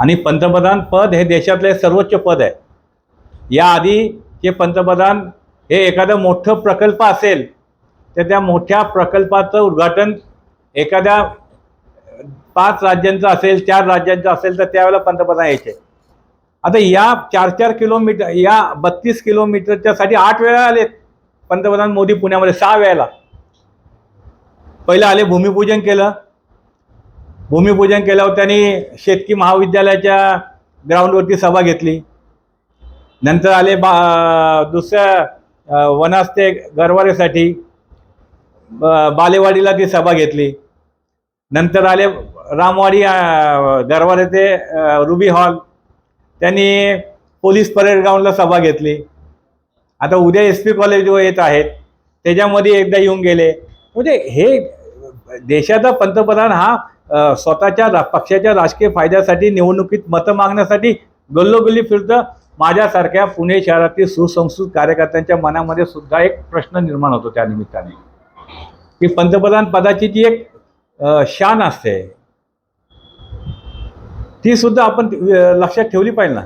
आणि पंतप्रधान पद हे देशातले सर्वोच्च पद आहे. याआधी जे पंतप्रधान हे एखादं मोठं प्रकल्प असेल तर त्या मोठ्या प्रकल्पाचं उद्घाटन एखाद्या पाच राज्यांचं असेल चार राज्यांचं असेल तर त्यावेळेला पंतप्रधान यायचे. आता या चार चार किलोमीटर या बत्तीस किलोमीटरच्यासाठी आठ वेळा आलेत पंतप्रधान मोदी पुण्यामध्ये सहा वेळेला. पहिलं आले भूमिपूजन केलं भूमिपूजन केल्यावर त्यांनी शेतकी महाविद्यालयाच्या ग्राउंडवरती सभा घेतली. नंतर आले बा दुसऱ्या वनास्ते गरवारेसाठी ब- बालेवाडीला ती सभा घेतली. नंतर आले रामवाडी गरवारे ते रुबी हॉल. त्यांनी पोलीस परेड ग्राउंडला सभा घेतली. आता उद्या एस पी कॉलेज येत आहेत. त्याच्यामध्ये एकदा येऊन गेले. म्हणजे हे देशाचा पंतप्रधान हा स्वतःच्या रा- पक्षाच्या राजकीय फायद्यासाठी निवडणुकीत मतं मागण्यासाठी गल्लोगल्ली फिरतं. माझ्यासारख्या पुणे शहरातील सुसंस्कृत कार्यकर्त्यांच्या मनामध्ये सुद्धा एक प्रश्न निर्माण होतो त्या निमित्ताने. की पंतप्रधान पदाची जी एक शान असते. ती सुद्धा आपण लक्षात ठेवली पाहिजे ना.